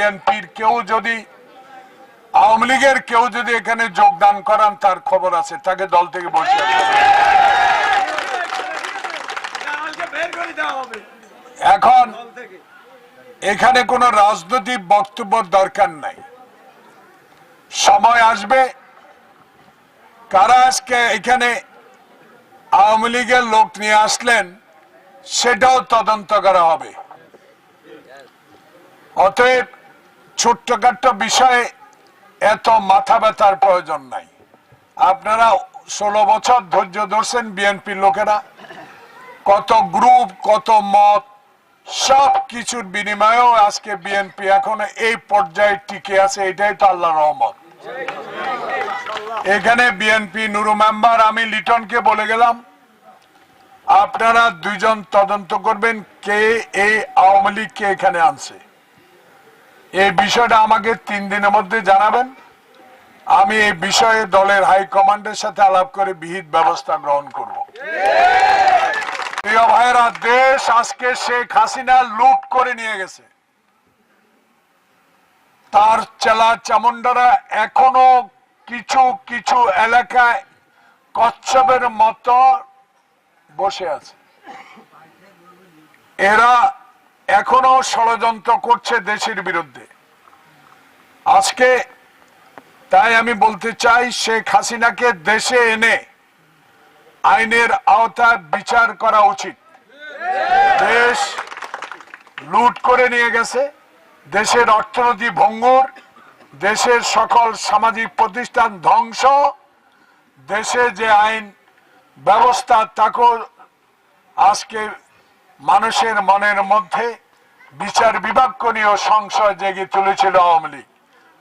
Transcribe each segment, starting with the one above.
বিএনপির কেউ যদি, আওয়ামী লীগের কেউ যদি এখানে যোগদান করান, তার খবর আছে। তাকে দল থেকে বসে এখন এখানে কোনো রাজনৈতিক বক্তব্য দরকার নাই। সময় আসবে, কারা আজকে এখানে আওয়ামী লীগের লোক নিয়ে আসলেন, সেটাও তদন্ত করা হবে। অতএব ছোট্টখাট্ট বিষয়ে এত মাথা ব্যথার প্রয়োজন নাই। আপনারা ষোলো বছর ধৈর্য ধরছেন বিএনপির লোকেরা। কত গ্রুপ, কত মত, সব কিছুর বিনিময়েও আজকে বিএনপি এখন এই পর্যায়ে টিকে আছে, এটাই তো আল্লাহ রহমত। এখানে বিএনপি নুরু মেম্বার, আমি লিটনকে বলে গেলাম, আপনারা দুইজন তদন্ত করবেন কে এই আওয়ামী লীগকে এখানে আনছে। এই বিষয়টা আমাকে তিন দিনের মধ্যে জানাবেন। আমি এই বিষয়ে দলের হাইকমান্ডের সাথে আলাপ করে বিহিত ব্যবস্থা গ্রহণ করব। প্রিয় ভাইরা দেশ আজকে শেখ হাসিনা লুট করে নিয়ে গেছে। তার চেলা চামুন্ডারা এখনও কিছু কিছু এলাকায় কচ্ছপের মতো বসে আছে। এরা এখনও ষড়যন্ত্র করছে দেশের বিরুদ্ধে। আজকে তাই আমি বলতে চাই, শেখ হাসিনাকে দেশে এনে আইনের আওতায় বিচার করা উচিত। দেশ লুট করে নিয়ে গেছে, দেশের অর্থনীতি ভঙ্গুর, দেশের সকল সামাজিক প্রতিষ্ঠান ধ্বংস, দেশে যে আইন ব্যবস্থা তাকে আজকে মানুষের মনের মধ্যে বিচার বিভাগ নিয়ে সংশয় জেগে তুলেছিল আওয়ামী লীগ।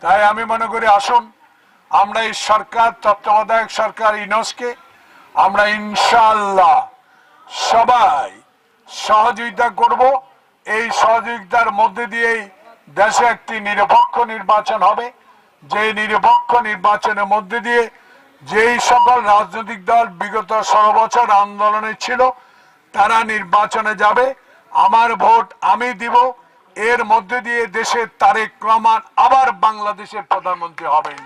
তাই আমি মনে করি আসুন, আমরা এই সরকার, তত্ত্বাবধায়ক সরকার ইনসকে আমরা ইনশাল্লাহ সবাই সহযোগিতা করব। এই সহযোগিতার মধ্যে দিয়েই দেশে একটি নিরপেক্ষ নির্বাচন হবে। যে নিরপেক্ষ নির্বাচনের মধ্যে দিয়ে যেই সকল রাজনৈতিক দল বিগত ষোলো বছর আন্দোলনে ছিল, তারা নির্বাচনে যাবে। আমার ভোট আমি দিব। এর মধ্যে দিয়ে দেশের তারেক রহমান আবার বাংলাদেশের প্রধানমন্ত্রী হবেন।